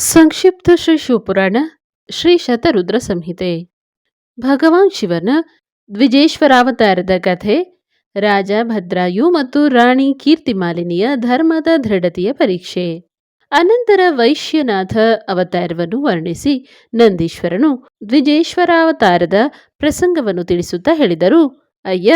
ಸಂಕ್ಷಿಪ್ತ ಶ್ರೀ ಶಿವಪುರಾಣ, ಶ್ರೀ ಶತರುದ್ರ ಸಂಹಿತೆ. ಭಗವಾನ್ ಶಿವನ ದ್ವಿಜೇಶ್ವರಾವತಾರದ ಕಥೆ, ರಾಜ ಭದ್ರಾಯು ಮತ್ತು ರಾಣಿ ಕೀರ್ತಿಮಾಲಿನಿಯ ಧರ್ಮದ ದೃಢತೆಯ ಪರೀಕ್ಷೆ. ಅನಂತರ ವೈಶ್ಯನಾಥ ಅವತಾರವನ್ನು ವರ್ಣಿಸಿ ನಂದೀಶ್ವರನು ದ್ವಿಜೇಶ್ವರಾವತಾರದ ಪ್ರಸಂಗವನ್ನು ತಿಳಿಸುತ್ತಾ ಹೇಳಿದರು, ಅಯ್ಯ,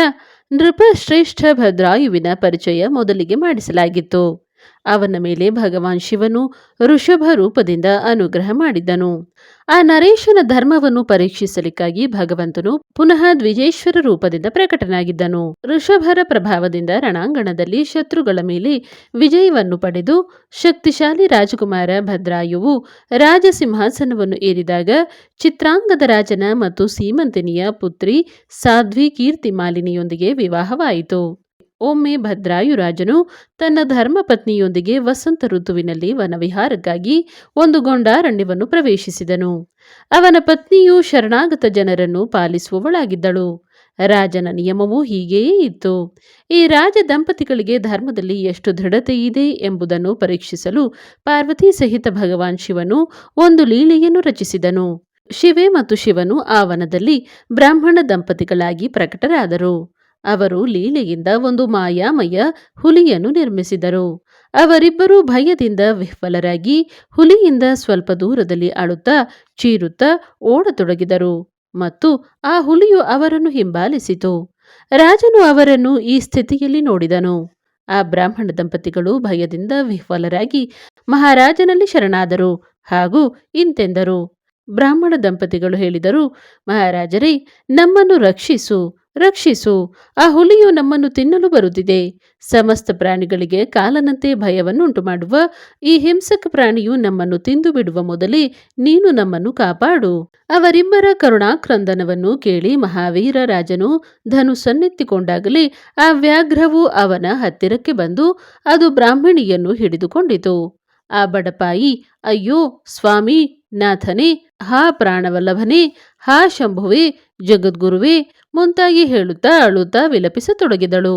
ನೃಪಶ್ರೇಷ್ಠ ಭದ್ರಾಯುವಿನ ಪರಿಚಯ ಮೊದಲಿಗೆ ಮಾಡಿಸಲಾಗಿತ್ತು. ಅವನ ಮೇಲೆ ಭಗವಾನ್ ಶಿವನು ಋಷಭ ರೂಪದಿಂದ ಅನುಗ್ರಹ ಮಾಡಿದ್ದನು. ಆ ನರೇಶನ ಧರ್ಮವನ್ನು ಪರೀಕ್ಷಿಸಲಿಕ್ಕಾಗಿ ಭಗವಂತನು ಪುನಃ ದ್ವಿಜೇಶ್ವರ ರೂಪದಿಂದ ಪ್ರಕಟನಾಗಿದ್ದನು. ಋಷಭರ ಪ್ರಭಾವದಿಂದ ರಣಾಂಗಣದಲ್ಲಿ ಶತ್ರುಗಳ ಮೇಲೆ ವಿಜಯವನ್ನು ಪಡೆದು ಶಕ್ತಿಶಾಲಿ ರಾಜಕುಮಾರ ಭದ್ರಾಯುವು ರಾಜಸಿಂಹಾಸನವನ್ನು ಏರಿದಾಗ ಚಿತ್ರಾಂಗದ ರಾಜನ ಮತ್ತು ಸೀಮಂತಿನಿಯ ಪುತ್ರಿ ಸಾಧ್ವಿ ಕೀರ್ತಿ ಮಾಲಿನಿಯೊಂದಿಗೆ ವಿವಾಹವಾಯಿತು. ಒಮ್ಮೆ ಭದ್ರಾಯುರಾಜನು ತನ್ನ ಧರ್ಮಪತ್ನಿಯೊಂದಿಗೆ ವಸಂತ ಋತುವಿನಲ್ಲಿ ವನವಿಹಾರಕ್ಕಾಗಿ ಒಂದು ಗೊಂಡಾರಣ್ಯವನ್ನು ಪ್ರವೇಶಿಸಿದನು. ಅವನ ಪತ್ನಿಯು ಶರಣಾಗತ ಜನರನ್ನು ಪಾಲಿಸುವವಳಾಗಿದ್ದಳು. ರಾಜನ ನಿಯಮವೂ ಹೀಗೆಯೇ ಇತ್ತು. ಈ ರಾಜ ದಂಪತಿಗಳಿಗೆ ಧರ್ಮದಲ್ಲಿ ಎಷ್ಟು ದೃಢತೆ ಇದೆ ಎಂಬುದನ್ನು ಪರೀಕ್ಷಿಸಲು ಪಾರ್ವತಿ ಸಹಿತ ಭಗವಾನ್ ಶಿವನು ಒಂದು ಲೀಲೆಯನ್ನು ರಚಿಸಿದನು. ಶಿವೆ ಮತ್ತು ಶಿವನು ಆ ವನದಲ್ಲಿ ಬ್ರಾಹ್ಮಣ ದಂಪತಿಗಳಾಗಿ ಪ್ರಕಟರಾದರು. ಅವರು ಲೀಲೆಯಿಂದ ಒಂದು ಮಾಯಾಮಯ ಹುಲಿಯನ್ನು ನಿರ್ಮಿಸಿದರು. ಅವರಿಬ್ಬರೂ ಭಯದಿಂದ ವಿಫಲರಾಗಿ ಹುಲಿಯಿಂದ ಸ್ವಲ್ಪ ದೂರದಲ್ಲಿ ಅಳುತ್ತಾ ಚೀರುತ್ತಾ ಓಡತೊಡಗಿದರು ಮತ್ತು ಆ ಹುಲಿಯು ಅವರನ್ನು ಹಿಂಬಾಲಿಸಿತು. ರಾಜನು ಅವರನ್ನು ಈ ಸ್ಥಿತಿಯಲ್ಲಿ ನೋಡಿದನು. ಆ ಬ್ರಾಹ್ಮಣ ದಂಪತಿಗಳು ಭಯದಿಂದ ವಿಫಲರಾಗಿ ಮಹಾರಾಜನಲ್ಲಿ ಶರಣಾದರು ಹಾಗೂ ಇಂತೆಂದರು. ಬ್ರಾಹ್ಮಣ ದಂಪತಿಗಳು ಹೇಳಿದರು, ಮಹಾರಾಜರೇ, ನಮ್ಮನ್ನು ರಕ್ಷಿಸು. ರಕ್ಷಿಸು. ಆ ಹುಲಿಯು ನಮ್ಮನ್ನು ತಿನ್ನಲು ಬರುತ್ತಿದೆ. ಸಮಸ್ತ ಪ್ರಾಣಿಗಳಿಗೆ ಕಾಲನಂತೆ ಭಯವನ್ನುಂಟು ಮಾಡುವ ಈ ಹಿಂಸಕ ಪ್ರಾಣಿಯು ನಮ್ಮನ್ನು ತಿಂದು ಬಿಡುವ ಮೊದಲೇ ನೀನು ನಮ್ಮನ್ನು ಕಾಪಾಡು. ಅವರಿಬ್ಬರ ಕರುಣಾಕ್ರಂದನವನ್ನು ಕೇಳಿ ಮಹಾವೀರ ರಾಜನು ಧನುಸನ್ನೆತ್ತಿಕೊಂಡಾಗಲೇ ಆ ವ್ಯಾಘ್ರವು ಅವನ ಹತ್ತಿರಕ್ಕೆ ಬಂದು ಅದು ಬ್ರಾಹ್ಮಣಿಯನ್ನು ಹಿಡಿದುಕೊಂಡಿತು. ಆ ಬಡಪಾಯಿ, ಅಯ್ಯೋ ಸ್ವಾಮಿ, ನಾಥನೇ ಹಾ ಪ್ರಾಣವಲ್ಲಭನೇ, ಹಾ ಶಂಭುವೆ, ಜಗದ್ಗುರುವೇ ಮುಂತಾಗಿ ಹೇಳುತ್ತಾ ಅಳುತ್ತಾ ವಿಲಪಿಸತೊಡಗಿದಳು.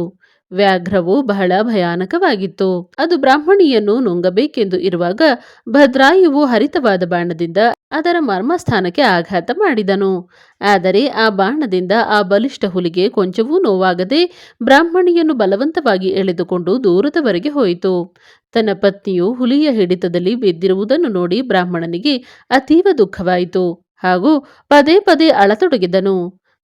ವ್ಯಾಘ್ರವು ಬಹಳ ಭಯಾನಕವಾಗಿತ್ತು. ಅದು ಬ್ರಾಹ್ಮಣಿಯನ್ನು ನುಂಗಬೇಕೆಂದು ಇರುವಾಗ ಭದ್ರಾಯುವು ಹರಿತವಾದ ಬಾಣದಿಂದ ಅದರ ಮರ್ಮಸ್ಥಾನಕ್ಕೆ ಆಘಾತ ಮಾಡಿದನು. ಆದರೆ ಆ ಬಾಣದಿಂದ ಆ ಬಲಿಷ್ಠ ಹುಲಿಗೆ ಕೊಂಚವೂ ನೋವಾಗದೆ ಬ್ರಾಹ್ಮಣಿಯನ್ನು ಬಲವಂತವಾಗಿ ಎಳೆದುಕೊಂಡು ದೂರದವರೆಗೆ ಹೋಯಿತು. ತನ್ನ ಪತ್ನಿಯು ಹುಲಿಯ ಹಿಡಿತದಲ್ಲಿ ಬಿದ್ದಿರುವುದನ್ನು ನೋಡಿ ಬ್ರಾಹ್ಮಣನಿಗೆ ಅತೀವ ದುಃಖವಾಯಿತು. ಹಾಗೂ ಪದೇ ಪದೇ ಅಳತೊಡಗಿದನು.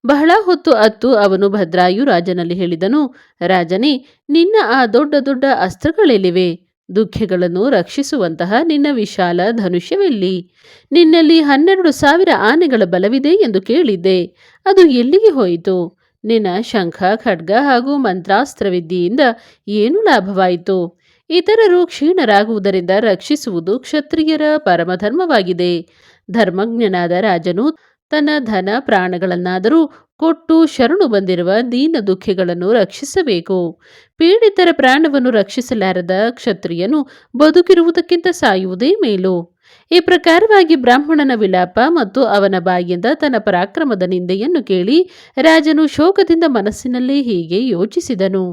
ಬಹಳ ಹೊತ್ತು ಅತ್ತು ಅವನು ಭದ್ರಾಯು ರಾಜನಲ್ಲಿ ಹೇಳಿದನು, ರಾಜನೇ, ನಿನ್ನ ಆ ದೊಡ್ಡ ದೊಡ್ಡ ಅಸ್ತ್ರಗಳೆಲ್ಲಿವೆ ದುಃಖಿಗಳನ್ನು ರಕ್ಷಿಸುವಂತಹ ನಿನ್ನ ವಿಶಾಲ ಧನುಷ್ಯವೆಲ್ಲಿ? ನಿನ್ನಲ್ಲಿ ಹನ್ನೆರಡು ಸಾವಿರ ಆನೆಗಳ ಬಲವಿದೆ ಎಂದು ಕೇಳಿದ್ದೆ. ಅದು ಎಲ್ಲಿಗೆ ಹೋಯಿತು? ನಿನ್ನ ಶಂಖ, ಖಡ್ಗ ಹಾಗೂ ಮಂತ್ರಾಸ್ತ್ರವಿದ್ಯೆಯಿಂದ ಏನು ಲಾಭವಾಯಿತು? ಇತರರು ಕ್ಷೀಣರಾಗುವುದರಿಂದ ರಕ್ಷಿಸುವುದು ಕ್ಷತ್ರಿಯರ ಪರಮಧರ್ಮವಾಗಿದೆ. ಧರ್ಮಜ್ಞನಾದ ರಾಜನು ತನ್ನ ಧನ ಪ್ರಾಣಗಳನ್ನಾದರೂ ಕೊಟ್ಟು ಶರಣು ಬಂದಿರುವ ದೀನ ದುಃಖಿಗಳನ್ನು ರಕ್ಷಿಸಬೇಕು. ಪೀಡಿತರ ಪ್ರಾಣವನ್ನು ರಕ್ಷಿಸಲಾರದ ಕ್ಷತ್ರಿಯನು ಬದುಕಿರುವುದಕ್ಕಿಂತ ಸಾಯುವುದೇ ಮೇಲು. ಈ ಪ್ರಕಾರವಾಗಿ ಬ್ರಾಹ್ಮಣನ ವಿಲಾಪ ಮತ್ತು ಅವನ ಬಾಯಿಯಿಂದ ತನ್ನ ಪರಾಕ್ರಮದ ನಿಂದೆಯನ್ನು ಕೇಳಿ ರಾಜನು ಶೋಕದಿಂದ ಮನಸ್ಸಿನಲ್ಲಿ ಹೀಗೆ ಯೋಚಿಸಿದನು.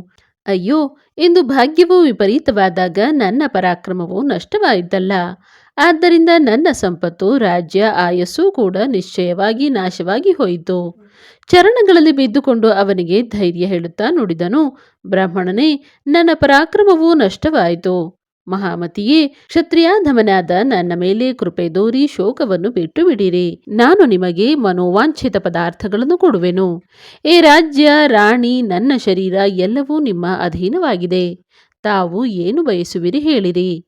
ಅಯ್ಯೋ, ಇಂದು ಭಾಗ್ಯವು ವಿಪರೀತವಾದಾಗ ನನ್ನ ಪರಾಕ್ರಮವು ನಷ್ಟವಾಯಿತಲ್ಲ. ಆದ್ದರಿಂದ ನನ್ನ ಸಂಪತ್ತು, ರಾಜ್ಯ, ಆಯಸ್ಸು ಕೂಡ ನಿಶ್ಚಯವಾಗಿ ನಾಶವಾಗಿ ಹೋಯಿತು. ಚರಣಗಳಲ್ಲಿ ಬಿದ್ದುಕೊಂಡು ಅವನಿಗೆ ಧೈರ್ಯ ಹೇಳುತ್ತಾ ನುಡಿದನು, ಬ್ರಾಹ್ಮಣನೇ, ನನ್ನ ಪರಾಕ್ರಮವು ನಷ್ಟವಾಯಿತು. ಮಹಾಮತಿಯೇ, ಕ್ಷತ್ರಿಯಾಧಮನಾದ ನನ್ನ ಮೇಲೆ ಕೃಪೆ ದೋರಿ ಶೋಕವನ್ನು ಬಿಟ್ಟು ಬಿಡಿರಿ ನಾನು ನಿಮಗೆ ಮನೋವಾಂಛಿತ ಪದಾರ್ಥಗಳನ್ನು ಕೊಡುವೆನು. ಏ ರಾಜ್ಯ, ರಾಣಿ, ನನ್ನ ಶರೀರ ಎಲ್ಲವೂ ನಿಮ್ಮ ಅಧೀನವಾಗಿದೆ. ತಾವು ಏನು ಬಯಸುವಿರಿ ಹೇಳಿರಿ.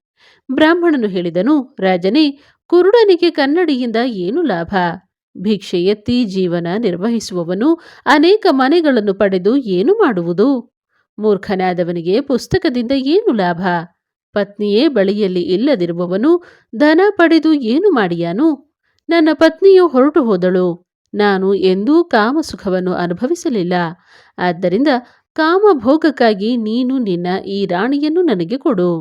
ಬ್ರಾಹ್ಮಣನು ಹೇಳಿದನು, ರಾಜನೇ, ಕುರುಡನಿಗೆ ಕನ್ನಡಿಯಿಂದ ಏನು ಲಾಭ? ಭಿಕ್ಷೆ ಎತ್ತಿ ಜೀವನ ನಿರ್ವಹಿಸುವವನು ಅನೇಕ ಮನೆಗಳನ್ನು ಪಡೆದು ಏನು ಮಾಡುವುದು? ಮೂರ್ಖನಾದವನಿಗೆ ಪುಸ್ತಕದಿಂದ ಏನು ಲಾಭ? ಪತ್ನಿಯೇ ಬಳಿಯಲ್ಲಿ ಇಲ್ಲದಿರುವವನು ಧನ ಪಡೆದು ಏನು ಮಾಡಿಯಾನು? ನನ್ನ ಪತ್ನಿಯು ಹೊರಟು ಹೋದಳು. ನಾನು ಎಂದೂ ಕಾಮಸುಖವನ್ನು ಅನುಭವಿಸಲಿಲ್ಲ. ಆದ್ದರಿಂದ ಕಾಮಭೋಗಕ್ಕಾಗಿ ನೀನು ನಿನ್ನ ಈ ರಾಣಿಯನ್ನು ನನಗೆ ಕೊಡು.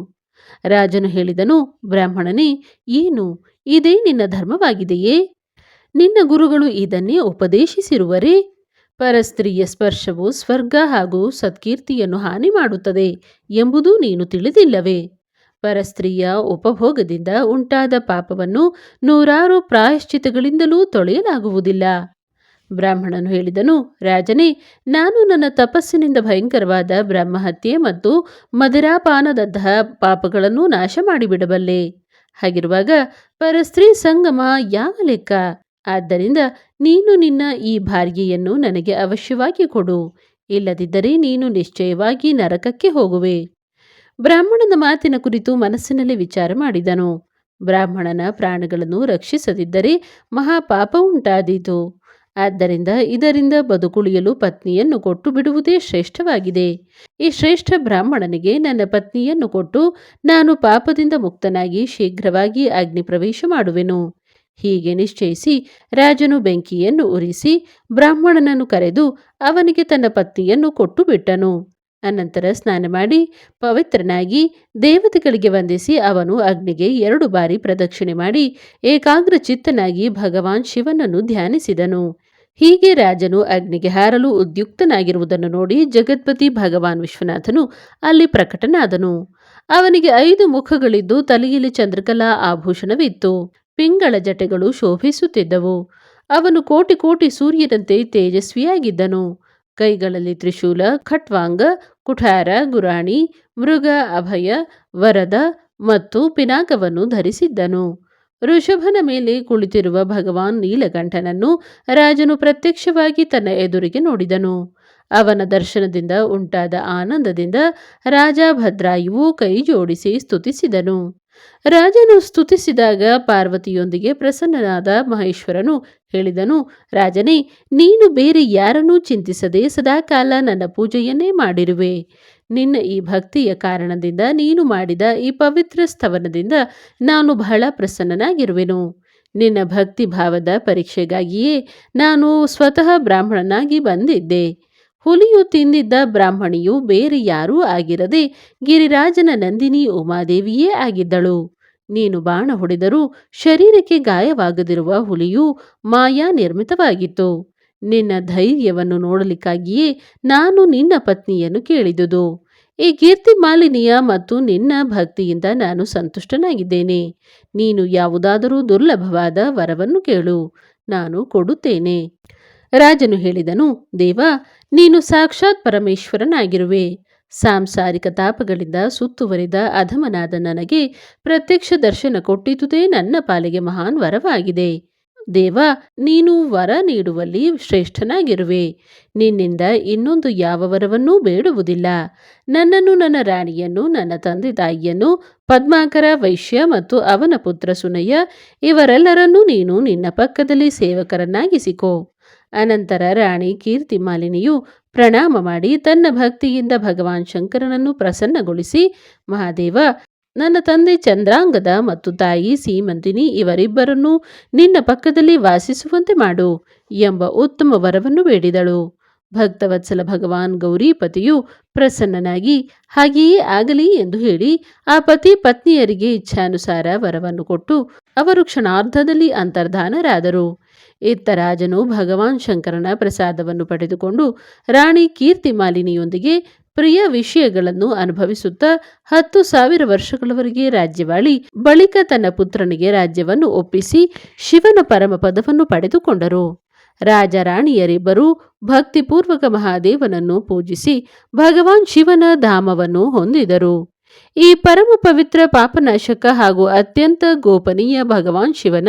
ರಾಜನು ಹೇಳಿದನು, ಬ್ರಾಹ್ಮಣನೇ, ಏನು? ಇದೇ ನಿನ್ನ ಧರ್ಮವಾಗಿದೆಯೇ? ನಿನ್ನ ಗುರುಗಳು ಇದನ್ನೇ ಉಪದೇಶಿಸಿರುವರೇ? ಪರಸ್ತ್ರೀಯ ಸ್ಪರ್ಶವು ಸ್ವರ್ಗ ಹಾಗೂ ಸತ್ಕೀರ್ತಿಯನ್ನು ಹಾನಿ ಮಾಡುತ್ತದೆ ಎಂಬುದೂ ನೀನು ತಿಳಿದಿಲ್ಲವೇ? ಪರಸ್ತ್ರೀಯ ಉಪಭೋಗದಿಂದ ಉಂಟಾದ ಪಾಪವನ್ನು ನೂರಾರು ಪ್ರಾಯಶ್ಚಿತಗಳಿಂದಲೂ ತೊಳೆಯಲಾಗುವುದಿಲ್ಲ. ಬ್ರಾಹ್ಮಣನು ಹೇಳಿದನು, ರಾಜನೇ, ನಾನು ನನ್ನ ತಪಸ್ಸಿನಿಂದ ಭಯಂಕರವಾದ ಬ್ರಹ್ಮಹತ್ಯೆ ಮತ್ತು ಮದಿರಾಪಾನದಂತಹ ಪಾಪಗಳನ್ನು ನಾಶ ಮಾಡಿಬಿಡಬಲ್ಲೆ ಹಾಗಿರುವಾಗ, ಪರಸ್ತ್ರೀ ಸಂಗಮ ಯಾವ ಲೆಕ್ಕ? ಆದ್ದರಿಂದ ನೀನು ನಿನ್ನ ಈ ಭಾರ್ಯೆಯನ್ನು ನನಗೆ ಅವಶ್ಯವಾಗಿ ಕೊಡು. ಇಲ್ಲದಿದ್ದರೆ ನೀನು ನಿಶ್ಚಯವಾಗಿ ನರಕಕ್ಕೆ ಹೋಗುವೆ. ಬ್ರಾಹ್ಮಣನ ಮಾತಿನ ಕುರಿತು ಮನಸ್ಸಿನಲ್ಲಿ ವಿಚಾರ ಮಾಡಿದನು. ಬ್ರಾಹ್ಮಣನ ಪ್ರಾಣಗಳನ್ನು ರಕ್ಷಿಸದಿದ್ದರೆ ಮಹಾಪಾಪ ಉಂಟಾದೀತು. ಆದ್ದರಿಂದ ಇದರಿಂದ ಬದುಕುಳಿಯಲು ಪತ್ನಿಯನ್ನು ಕೊಟ್ಟು ಬಿಡುವುದೇ ಶ್ರೇಷ್ಠವಾಗಿದೆ. ಈ ಶ್ರೇಷ್ಠ ಬ್ರಾಹ್ಮಣನಿಗೆ ನನ್ನ ಪತ್ನಿಯನ್ನು ಕೊಟ್ಟು ನಾನು ಪಾಪದಿಂದ ಮುಕ್ತನಾಗಿ ಶೀಘ್ರವಾಗಿ ಅಗ್ನಿ ಪ್ರವೇಶ ಮಾಡುವೆನು. ಹೀಗೆ ನಿಶ್ಚಯಿಸಿ ರಾಜನು ಬೆಂಕಿಯನ್ನು ಉರಿಸಿ ಬ್ರಾಹ್ಮಣನನ್ನು ಕರೆದು ಅವನಿಗೆ ತನ್ನ ಪತ್ನಿಯನ್ನು ಕೊಟ್ಟು ಬಿಟ್ಟನು. ಅನಂತರ ಸ್ನಾನ ಮಾಡಿ ಪವಿತ್ರನಾಗಿ ದೇವತೆಗಳಿಗೆ ವಂದಿಸಿ ಅವನು ಅಗ್ನಿಗೆ ಎರಡು ಬಾರಿ ಪ್ರದಕ್ಷಿಣೆ ಮಾಡಿ ಏಕಾಗ್ರ ಚಿತ್ತನಾಗಿ ಭಗವಾನ್ ಶಿವನನ್ನು ಧ್ಯಾನಿಸಿದನು. ಹೀಗೆ ರಾಜನು ಅಗ್ನಿಗೆ ಹಾರಲು ಉದ್ಯುಕ್ತನಾಗಿರುವುದನ್ನು ನೋಡಿ ಜಗತ್ಪತಿ ಭಗವಾನ್ ವಿಶ್ವನಾಥನು ಅಲ್ಲಿ ಪ್ರಕಟನಾದನು. ಅವನಿಗೆ ಐದು ಮುಖಗಳಿದ್ದು ತಲೆಯಲ್ಲಿ ಚಂದ್ರಕಲಾ ಆಭೂಷಣವಿತ್ತು. ಪಿಂಗಳ ಜಟೆಗಳು ಶೋಭಿಸುತ್ತಿದ್ದವು. ಅವನು ಕೋಟಿ ಕೋಟಿ ಸೂರ್ಯನಂತೆ ತೇಜಸ್ವಿಯಾಗಿದ್ದನು. ಕೈಗಳಲ್ಲಿ ತ್ರಿಶೂಲ, ಖಟ್ವಾಂಗ ಕುಠಾರ, ಗುರಾಣಿ, ಮೃಗ, ಅಭಯ, ವರದ ಮತ್ತು ಪಿನಾಕವನ್ನು ಧರಿಸಿದ್ದನು. ಋಷಭನ ಮೇಲೆ ಕುಳಿತಿರುವ ಭಗವಾನ್ ನೀಲಕಂಠನನ್ನು ರಾಜನು ಪ್ರತ್ಯಕ್ಷವಾಗಿ ತನ್ನ ಎದುರಿಗೆ ನೋಡಿದನು. ಅವನ ದರ್ಶನದಿಂದ ಉಂಟಾದ ಆನಂದದಿಂದ ರಾಜ ಭದ್ರಾಯುವು ಕೈ ಜೋಡಿಸಿ ಸ್ತುತಿಸಿದನು. ರಾಜನು ಸ್ತುತಿಸಿದಾಗ ಪಾರ್ವತಿಯೊಂದಿಗೆ ಪ್ರಸನ್ನನಾದ ಮಹೇಶ್ವರನು ಹೇಳಿದನು, ರಾಜನೇ, ನೀನು ಬೇರೆ ಯಾರನ್ನೂ ಚಿಂತಿಸದೆ ಸದಾಕಾಲ ನನ್ನ ಪೂಜೆಯನ್ನೇ ಮಾಡಿರುವೆ. ನಿನ್ನ ಈ ಭಕ್ತಿಯ ಕಾರಣದಿಂದ ನೀನು ಮಾಡಿದ ಈ ಪವಿತ್ರ ಸ್ತವನದಿಂದ ನಾನು ಬಹಳ ಪ್ರಸನ್ನನಾಗಿರುವೆನು. ನಿನ್ನ ಭಕ್ತಿ ಭಾವದ ಪರೀಕ್ಷೆಗಾಗಿಯೇ ನಾನು ಸ್ವತಃ ಬ್ರಾಹ್ಮಣನಾಗಿ ಬಂದಿದ್ದೆ. ಹುಲಿಯು ತಿಂದಿದ್ದ ಬ್ರಾಹ್ಮಣಿಯು ಬೇರೆ ಯಾರೂ ಆಗಿರದೆ ಗಿರಿರಾಜನ ನಂದಿನಿ ಉಮಾದೇವಿಯೇ ಆಗಿದ್ದಳು. ನೀನು ಬಾಣ ಹೊಡೆದರೂ ಶರೀರಕ್ಕೆ ಗಾಯವಾಗದಿರುವ ಹುಲಿಯು ಮಾಯಾ ನಿರ್ಮಿತವಾಗಿತ್ತು. ನಿನ್ನ ಧೈರ್ಯವನ್ನು ನೋಡಲಿಕ್ಕಾಗಿಯೇ ನಾನು ನಿನ್ನ ಪತ್ನಿಯನ್ನು ಕೇಳಿದುದು. ಈ ಕೀರ್ತಿ ಮಾಲಿನಿಯ ಮತ್ತು ನಿನ್ನ ಭಕ್ತಿಯಿಂದ ನಾನು ಸಂತುಷ್ಟನಾಗಿದ್ದೇನೆ. ನೀನು ಯಾವುದಾದರೂ ದುರ್ಲಭವಾದ ವರವನ್ನು ಕೇಳು. ನಾನು ಕೊಡುತ್ತೇನೆ. ರಾಜನು ಹೇಳಿದನು, ದೇವ, ನೀನು ಸಾಕ್ಷಾತ್ ಪರಮೇಶ್ವರನಾಗಿರುವೆ. ಸಾಂಸಾರಿಕ ತಾಪಗಳಿಂದ ಸುತ್ತುವರಿದ ಅಧಮನಾದ ನನಗೆ ಪ್ರತ್ಯಕ್ಷ ದರ್ಶನ ಕೊಟ್ಟಿತುದೇ ನನ್ನ ಪಾಲಿಗೆ ಮಹಾನ್ ವರವಾಗಿದೆ. ದೇವ, ನೀನು ವರ ನೀಡುವಲ್ಲಿ ಶ್ರೇಷ್ಠನಾಗಿರುವೆ. ನಿನ್ನಿಂದ ಇನ್ನೊಂದು ಯಾವ ವರವನ್ನೂ ಬೇಡುವುದಿಲ್ಲ. ನನ್ನನ್ನು ನನ್ನ ರಾಣಿಯನ್ನು ನನ್ನ ತಂದೆ ತಾಯಿಯನ್ನು ಪದ್ಮಾಕರ, ವೈಶ್ಯ ಮತ್ತು ಅವನ ಪುತ್ರ ಸುನಯ್ಯ ಇವರೆಲ್ಲರನ್ನೂ ನೀನು ನಿನ್ನ ಪಕ್ಕದಲ್ಲಿ ಸೇವಕರನ್ನಾಗಿಸಿಕೋ. ಅನಂತರ ರಾಣಿ ಕೀರ್ತಿ ಮಾಲಿನಿಯು ಪ್ರಣಾಮ ಮಾಡಿ ತನ್ನ ಭಕ್ತಿಯಿಂದ ಭಗವಾನ್ ಶಂಕರನನ್ನು ಪ್ರಸನ್ನಗೊಳಿಸಿ, ಮಹಾದೇವ, ನನ್ನ ತಂದೆ ಚಂದ್ರಾಂಗದ ಮತ್ತು ತಾಯಿ ಸೀಮಂತಿನಿ ಇವರಿಬ್ಬರನ್ನೂ ನಿನ್ನ ಪಕ್ಕದಲ್ಲಿ ವಾಸಿಸುವಂತೆ ಮಾಡು ಎಂಬ ಉತ್ತಮ ವರವನ್ನು ಬೇಡಿದಳು. ಭಕ್ತವತ್ಸಲ ಭಗವಾನ್ ಗೌರಿಪತಿಯು ಪ್ರಸನ್ನನಾಗಿ, ಹಾಗೆಯೇ ಆಗಲಿ ಎಂದು ಹೇಳಿ ಆ ಪತಿ ಪತ್ನಿಯರಿಗೆ ಇಚ್ಛಾನುಸಾರ ವರವನ್ನು ಕೊಟ್ಟು ಅವರು ಕ್ಷಣಾರ್ಧದಲ್ಲಿ ಅಂತರ್ಧಾನರಾದರು. ಇತ್ತ ರಾಜನು ಭಗವಾನ್ ಶಂಕರನ ಪ್ರಸಾದವನ್ನು ಪಡೆದುಕೊಂಡು ರಾಣಿ ಕೀರ್ತಿಮಾಲಿನಿಯೊಂದಿಗೆ ಪ್ರಿಯ ವಿಷಯಗಳನ್ನು ಅನುಭವಿಸುತ್ತಾ ಹತ್ತು ಸಾವಿರ ವರ್ಷಗಳವರೆಗೆ ರಾಜ್ಯವಾಳಿ, ಬಳಿಕ ತನ್ನ ಪುತ್ರನಿಗೆ ರಾಜ್ಯವನ್ನು ಒಪ್ಪಿಸಿ ಶಿವನ ಪರಮ ಪದವನ್ನು ಪಡೆದುಕೊಂಡರು. ರಾಜ ರಾಣಿಯರಿಬ್ಬರು ಭಕ್ತಿಪೂರ್ವಕ ಮಹಾದೇವನನ್ನು ಪೂಜಿಸಿ ಭಗವಾನ್ ಶಿವನ ಧಾಮವನ್ನು ಹೊಂದಿದರು. ಈ ಪರಮ ಪವಿತ್ರ ಪಾಪನಾಶಕ ಹಾಗೂ ಅತ್ಯಂತ ಗೋಪನೀಯ ಭಗವಾನ್ ಶಿವನ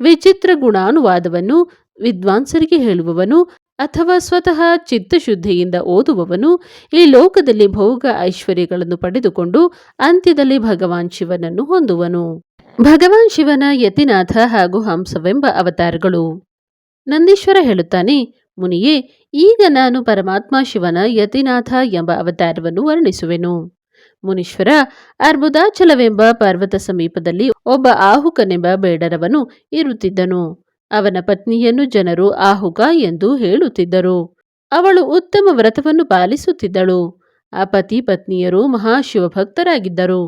ವಿಚಿತ್ರ ಗುಣಾನುವಾದವನ್ನು ವಿದ್ವಾಂಸರಿಗೆ ಹೇಳುವವನು ಅಥವಾ ಸ್ವತಃ ಚಿತ್ತಶುದ್ಧಿಯಿಂದ ಓದುವವನು ಈ ಲೋಕದಲ್ಲಿ ಭೋಗ ಐಶ್ವರ್ಯಗಳನ್ನು ಪಡೆದುಕೊಂಡು ಅಂತ್ಯದಲ್ಲಿ ಭಗವಾನ್ ಶಿವನನ್ನು ಹೊಂದುವನು. ಭಗವಾನ್ ಶಿವನ ಯತಿನಾಥ ಹಾಗೂ ಹಂಸವೆಂಬ ಅವತಾರಗಳು. ನಂದೀಶ್ವರ ಹೇಳುತ್ತಾನೆ, ಮುನಿಯೇ, ಈಗ ನಾನು ಪರಮಾತ್ಮ ಶಿವನ ಯತಿನಾಥ ಎಂಬ ಅವತಾರವನ್ನು ವರ್ಣಿಸುವೆನು. ಮುನೀಶ್ವರ ಅರ್ಬುದಾಚಲವೆಂಬ ಪರ್ವತ ಸಮೀಪದಲ್ಲಿ ಒಬ್ಬ ಆಹುಕನೆಂಬ ಬೇಡರವನು ಇರುತ್ತಿದ್ದನು. ಅವನ ಪತ್ನಿಯನ್ನು ಜನರು ಆಹುಕ ಎಂದು ಹೇಳುತ್ತಿದ್ದರು. ಅವಳು ಉತ್ತಮ ವ್ರತವನ್ನು ಪಾಲಿಸುತ್ತಿದ್ದಳು. ಆ ಪತಿ ಪತ್ನಿಯರು ಮಹಾಶಿವಭಕ್ತರಾಗಿದ್ದರು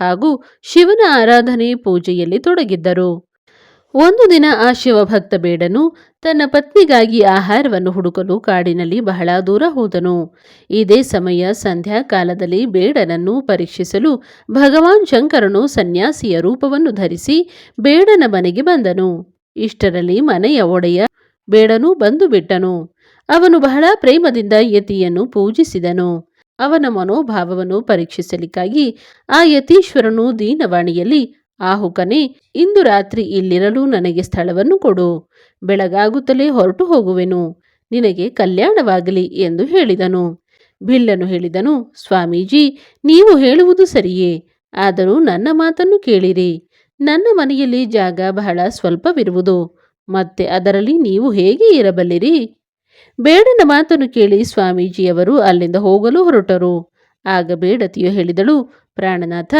ಹಾಗೂ ಶಿವನ ಆರಾಧನೆ ಪೂಜೆಯಲ್ಲಿ ತೊಡಗಿದ್ದರು. ಒಂದು ದಿನ ಆ ಶಿವಭಕ್ತ ಬೇಡನು ತನ್ನ ಪತ್ನಿಗಾಗಿ ಆಹಾರವನ್ನು ಹುಡುಕಲು ಕಾಡಿನಲ್ಲಿ ಬಹಳ ದೂರ ಹೋದನು. ಇದೇ ಸಮಯ ಸಂಧ್ಯಾಕಾಲದಲ್ಲಿ ಬೇಡನನ್ನು ಪರೀಕ್ಷಿಸಲು ಭಗವಾನ್ ಶಂಕರನು ಸನ್ಯಾಸಿಯ ರೂಪವನ್ನು ಧರಿಸಿ ಬೇಡನ ಮನೆಗೆ ಬಂದನು. ಇಷ್ಟರಲ್ಲಿ ಮನೆಯ ಒಡೆಯ ಬೇಡನು ಬಂದು ಬಿಟ್ಟನು. ಅವನು ಬಹಳ ಪ್ರೇಮದಿಂದ ಯತಿಯನ್ನು ಪೂಜಿಸಿದನು. ಅವನ ಮನೋಭಾವವನ್ನು ಪರೀಕ್ಷಿಸಲಿಕ್ಕಾಗಿ ಆ ಯತೀಶ್ವರನು ದೀನವಾಣಿಯಲ್ಲಿ ಆಹುಕನೇ ಇಂದು ರಾತ್ರಿ ಇಲ್ಲಿರಲು ನನಗೆ ಸ್ಥಳವನ್ನು ಕೊಡು. ಬೆಳಗಾಗುತ್ತಲೇ ಹೊರಟು ಹೋಗುವೆನು. ನಿನಗೆ ಕಲ್ಯಾಣವಾಗಲಿ ಎಂದು ಹೇಳಿದನು. ಬಿಲ್ಲನು ಹೇಳಿದನು, ಸ್ವಾಮೀಜಿ, ನೀವು ಹೇಳುವುದು ಸರಿಯೇ. ಆದರೂ ನನ್ನ ಮಾತನ್ನು ಕೇಳಿರಿ. ನನ್ನ ಮನೆಯಲ್ಲಿ ಜಾಗ ಬಹಳ ಸ್ವಲ್ಪವಿರುವುದು. ಮತ್ತೆ ಅದರಲ್ಲಿ ನೀವು ಹೇಗೆ ಇರಬಲ್ಲಿರಿ? ಬೇಡನ ಮಾತನ್ನು ಕೇಳಿ ಸ್ವಾಮೀಜಿಯವರು ಅಲ್ಲಿಂದ ಹೋಗಲು ಹೊರಟರು. ಆಗ ಬೇಡತಿಯು ಹೇಳಿದಳು, ಪ್ರಾಣನಾಥ,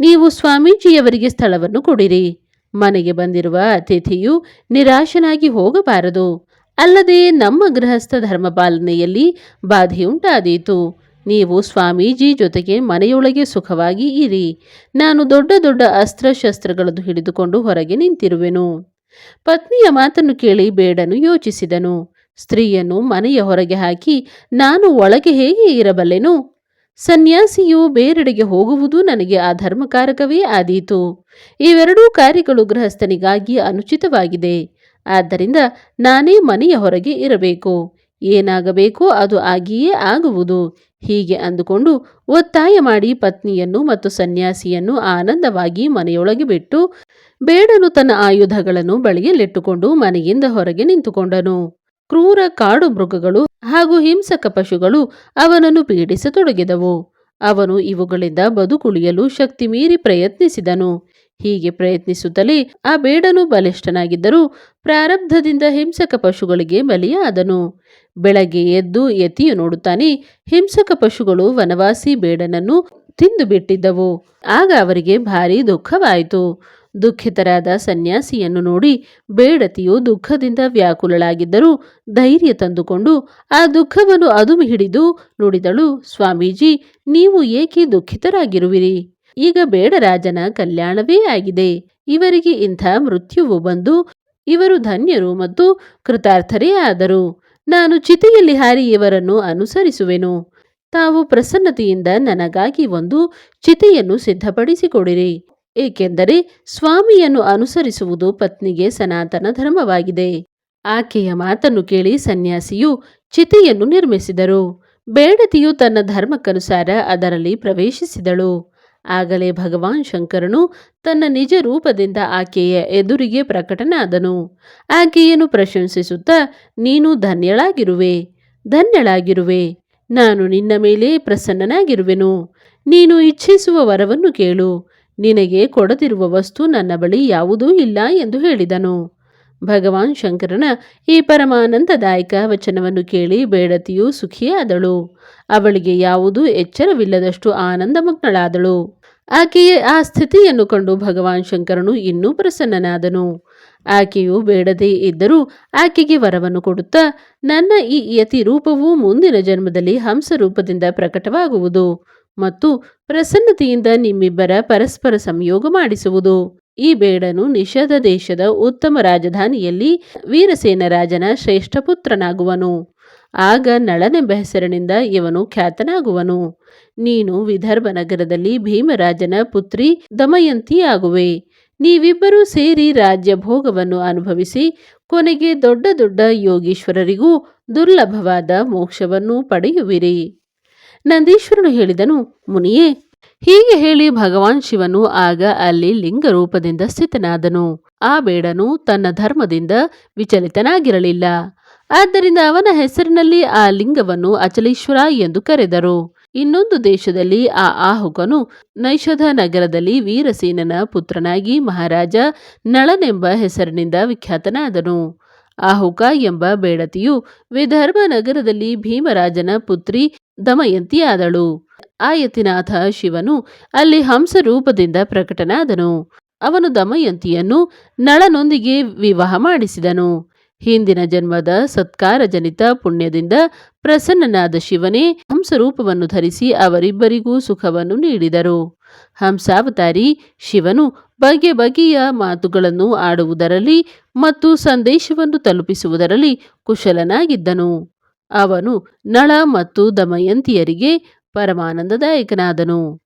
ನೀವು ಸ್ವಾಮೀಜಿಯವರಿಗೆ ಸ್ಥಳವನ್ನು ಕೊಡಿರಿ. ಮನೆಗೆ ಬಂದಿರುವ ಅತಿಥಿಯು ನಿರಾಶನಾಗಿ ಹೋಗಬಾರದು. ಅಲ್ಲದೆ ನಮ್ಮ ಗೃಹಸ್ಥ ಧರ್ಮ ಪಾಲನೆಯಲ್ಲಿ ಬಾಧೆಯುಂಟಾದೀತು. ನೀವು ಸ್ವಾಮೀಜಿ ಜೊತೆಗೆ ಮನೆಯೊಳಗೆ ಸುಖವಾಗಿ ಇರಿ. ನಾನು ದೊಡ್ಡ ದೊಡ್ಡ ಅಸ್ತ್ರಶಸ್ತ್ರಗಳನ್ನು ಹಿಡಿದುಕೊಂಡು ಹೊರಗೆ ನಿಂತಿರುವೆನು. ಪತ್ನಿಯ ಮಾತನ್ನು ಕೇಳಿ ಬೇಡನು ಯೋಚಿಸಿದನು. ಸ್ತ್ರೀಯನ್ನು ಮನೆಯ ಹೊರಗೆ ಹಾಕಿ, ನಾನು ಒಳಗೆ ಹೇಗೆ ಇರಬಲ್ಲೆನು? ಸನ್ಯಾಸಿಯು ಬೇರೆಡೆಗೆ ಹೋಗುವುದು ನನಗೆ ಆ ಧರ್ಮಕಾರಕವೇ ಆದೀತು. ಇವೆರಡೂ ಕಾರ್ಯಗಳು ಗೃಹಸ್ಥನಿಗಾಗಿ ಅನುಚಿತವಾಗಿದೆ. ಆದ್ದರಿಂದ ನಾನೇ ಮನೆಯ ಹೊರಗೆ ಇರಬೇಕು. ಏನಾಗಬೇಕೋ ಅದು ಆಗಿಯೇ ಆಗುವುದು. ಹೀಗೆ ಅಂದುಕೊಂಡು ಒತ್ತಾಯ ಮಾಡಿ ಪತ್ನಿಯನ್ನು ಮತ್ತು ಸನ್ಯಾಸಿಯನ್ನು ಆನಂದವಾಗಿ ಮನೆಯೊಳಗೆ ಬಿಟ್ಟು ಬೇಡನು ತನ್ನ ಆಯುಧಗಳನ್ನು ಬಳಿಯಲ್ಲಿಟ್ಟುಕೊಂಡು ಮನೆಯಿಂದ ಹೊರಗೆ ನಿಂತುಕೊಂಡನು. ಕ್ರೂರ ಕಾಡು ಮೃಗಗಳು ಹಾಗೂ ಹಿಂಸಕ ಪಶುಗಳು ಅವನನ್ನು ಪೀಡಿಸತೊಡಗಿದವು. ಅವನು ಇವುಗಳಿಂದ ಬದುಕುಳಿಯಲು ಶಕ್ತಿ ಮೀರಿ ಪ್ರಯತ್ನಿಸಿದನು. ಹೀಗೆ ಪ್ರಯತ್ನಿಸುತ್ತಲೇ ಆ ಬೇಡನು ಬಲಿಷ್ಠನಾಗಿದ್ದರೂ ಪ್ರಾರಬ್ಧದಿಂದ ಹಿಂಸಕ ಪಶುಗಳಿಗೆ ಬಲಿಯಾದನು. ಬೆಳಗ್ಗೆ ಎದ್ದು ಯತಿಯು ನೋಡುತ್ತಾನೆ, ಹಿಂಸಕ ಪಶುಗಳು ವನವಾಸಿ ಬೇಡನನ್ನು ತಿಂದು ಬಿಟ್ಟಿದ್ದವು ಆಗ ಅವರಿಗೆ ಭಾರಿ ದುಃಖವಾಯಿತು. ದುಃಖಿತರಾದ ಸನ್ಯಾಸಿಯನ್ನು ನೋಡಿ ಬೇಡತಿಯು ದುಃಖದಿಂದ ವ್ಯಾಕುಲಳಾಗಿದ್ದರೂ ಧೈರ್ಯ ತಂದುಕೊಂಡು ಆ ದುಃಖವನ್ನು ಅದುಮಿ ಹಿಡಿದು ನುಡಿದಳು, ಸ್ವಾಮೀಜಿ, ನೀವು ಏಕೆ ದುಃಖಿತರಾಗಿರುವಿರಿ? ಈಗ ಬೇಡರಾಜನ ಕಲ್ಯಾಣವೇ ಆಗಿದೆ. ಇವರಿಗೆ ಇಂಥ ಮೃತ್ಯುವು ಬಂದು ಇವರು ಧನ್ಯರು ಮತ್ತು ಕೃತಾರ್ಥರೇ ಆದರು. ನಾನು ಚಿತೆಯಲ್ಲಿ ಹಾರಿ ಇವರನ್ನು ಅನುಸರಿಸುವೆನು. ತಾವು ಪ್ರಸನ್ನತೆಯಿಂದ ನನಗಾಗಿ ಒಂದು ಚಿತೆಯನ್ನು ಸಿದ್ಧಪಡಿಸಿಕೊಡಿರಿ. ಏಕೆಂದರೆ ಸ್ವಾಮಿಯನ್ನು ಅನುಸರಿಸುವುದು ಪತ್ನಿಗೆ ಸನಾತನ ಧರ್ಮವಾಗಿದೆ. ಆಕೆಯ ಮಾತನ್ನು ಕೇಳಿ ಸನ್ಯಾಸಿಯು ಚಿತೆಯನ್ನು ನಿರ್ಮಿಸಿದರು. ಬೇಡತಿಯು ತನ್ನ ಧರ್ಮಕ್ಕನುಸಾರ ಅದರಲ್ಲಿ ಪ್ರವೇಶಿಸಿದಳು. ಆಗಲೇ ಭಗವಾನ್ ಶಂಕರನು ತನ್ನ ನಿಜ ರೂಪದಿಂದ ಆಕೆಯ ಎದುರಿಗೆ ಪ್ರಕಟನಾದನು. ಆಕೆಯನ್ನು ಪ್ರಶಂಸಿಸುತ್ತಾ, ನೀನು ಧನ್ಯಳಾಗಿರುವೆ ಧನ್ಯಳಾಗಿರುವೆ, ನಾನು ನಿನ್ನ ಮೇಲೆ ಪ್ರಸನ್ನನಾಗಿರುವೆನು. ನೀನು ಇಚ್ಛಿಸುವ ವರವನ್ನು ಕೇಳು. ನಿನಗೆ ಕೊಡದಿರುವ ವಸ್ತು ನನ್ನ ಬಳಿ ಯಾವುದೂ ಇಲ್ಲ ಎಂದು ಹೇಳಿದನು. ಭಗವಾನ್ ಶಂಕರನ ಈ ಪರಮಾನಂದದಾಯಕ ವಚನವನ್ನು ಕೇಳಿ ಬೇಡತಿಯು ಸುಖಿಯಾದಳು. ಅವಳಿಗೆ ಯಾವುದೂ ಎಚ್ಚರವಿಲ್ಲದಷ್ಟು ಆನಂದಮಗ್ನಳಾದಳು. ಆಕೆಯ ಆ ಸ್ಥಿತಿಯನ್ನು ಕಂಡು ಭಗವಾನ್ ಶಂಕರನು ಇನ್ನೂ ಪ್ರಸನ್ನನಾದನು. ಆಕೆಯು ಬೇಡದೇ ಇದ್ದರೂ ಆಕೆಗೆ ವರವನ್ನು ಕೊಡುತ್ತಾ, ನನ್ನ ಈ ಯತಿ ರೂಪವು ಮುಂದಿನ ಜನ್ಮದಲ್ಲಿ ಹಂಸ ರೂಪದಿಂದ ಪ್ರಕಟವಾಗುವುದು. ಮತ್ತು ಪ್ರಸನ್ನತೆಯಿಂದ ನಿಮ್ಮಿಬ್ಬರ ಪರಸ್ಪರ ಸಂಯೋಗ ಮಾಡಿಸುವುದು. ಈ ಬೇಡನು ನಿಷಧ ದೇಶದ ಉತ್ತಮ ರಾಜಧಾನಿಯಲ್ಲಿ ವೀರಸೇನ ರಾಜನ ಶ್ರೇಷ್ಠ ಪುತ್ರನಾಗುವನು. ಆಗ ನಳನೆಂಬ ಹೆಸರಿನಿಂದ ಇವನು ಖ್ಯಾತನಾಗುವನು. ನೀನು ವಿದರ್ಭ ನಗರದಲ್ಲಿ ಭೀಮರಾಜನ ಪುತ್ರಿ ದಮಯಂತಿಯಾಗುವೆ. ನೀವಿಬ್ಬರೂ ಸೇರಿ ರಾಜ್ಯ ಭೋಗವನ್ನು ಅನುಭವಿಸಿ ಕೊನೆಗೆ ದೊಡ್ಡ ದೊಡ್ಡ ಯೋಗೀಶ್ವರರಿಗೂ ದುರ್ಲಭವಾದ ಮೋಕ್ಷವನ್ನು ಪಡೆಯುವಿರಿ. ನಂದೀಶ್ವರನು ಹೇಳಿದನು, ಮುನಿಯೇ, ಹೀಗೆ ಹೇಳಿ ಭಗವಾನ್ ಶಿವನು ಆಗ ಅಲ್ಲಿ ಲಿಂಗ ರೂಪದಿಂದ ಸ್ಥಿತನಾದನು. ಆ ಬೇಡನು ತನ್ನ ಧರ್ಮದಿಂದ ವಿಚಲಿತನಾಗಿರಲಿಲ್ಲ. ಆದ್ದರಿಂದ ಅವನ ಹೆಸರಿನಲ್ಲಿ ಆ ಲಿಂಗವನ್ನು ಅಚಲೀಶ್ವರ ಎಂದು ಕರೆದರು. ಇನ್ನೊಂದು ದೇಶದಲ್ಲಿ ಆ ಆಹುಕನು ನೈಷಧ ನಗರದಲ್ಲಿ ವೀರಸೇನನ ಪುತ್ರನಾಗಿ ಮಹಾರಾಜ ನಳನೆಂಬ ಹೆಸರಿನಿಂದ ವಿಖ್ಯಾತನಾದನು. ಆಹುಕ ಎಂಬ ಬೇಡತಿಯು ವಿದರ್ಭ ನಗರದಲ್ಲಿ ಭೀಮರಾಜನ ಪುತ್ರಿ ದಮಯಂತಿಯಾದಳು ಆಯತಿನಾಥ ಶಿವನು ಅಲ್ಲಿ ಹಂಸ ರೂಪದಿಂದ ಪ್ರಕಟನಾದನು. ಅವನು ದಮಯಂತಿಯನ್ನು ನಳನೊಂದಿಗೆ ವಿವಾಹ ಮಾಡಿಸಿದನು. ಹಿಂದಿನ ಜನ್ಮದ ಸತ್ಕಾರಜನಿತ ಪುಣ್ಯದಿಂದ ಪ್ರಸನ್ನನಾದ ಶಿವನೇ ಹಂಸರೂಪವನ್ನು ಧರಿಸಿ ಅವರಿಬ್ಬರಿಗೂ ಸುಖವನ್ನು ನೀಡಿದರು. ಹಂಸಾವತಾರಿ ಶಿವನು ಬಗೆ ಬಗೆಯ ಮಾತುಗಳನ್ನು ಆಡುವುದರಲ್ಲಿ ಮತ್ತು ಸಂದೇಶವನ್ನು ತಲುಪಿಸುವುದರಲ್ಲಿ ಕುಶಲನಾಗಿದ್ದನು. ಅವನು ನಳ ಮತ್ತು ದಮಯಂತಿಯರಿಗೆ ಪರಮಾನಂದದಾಯಕನಾದನು.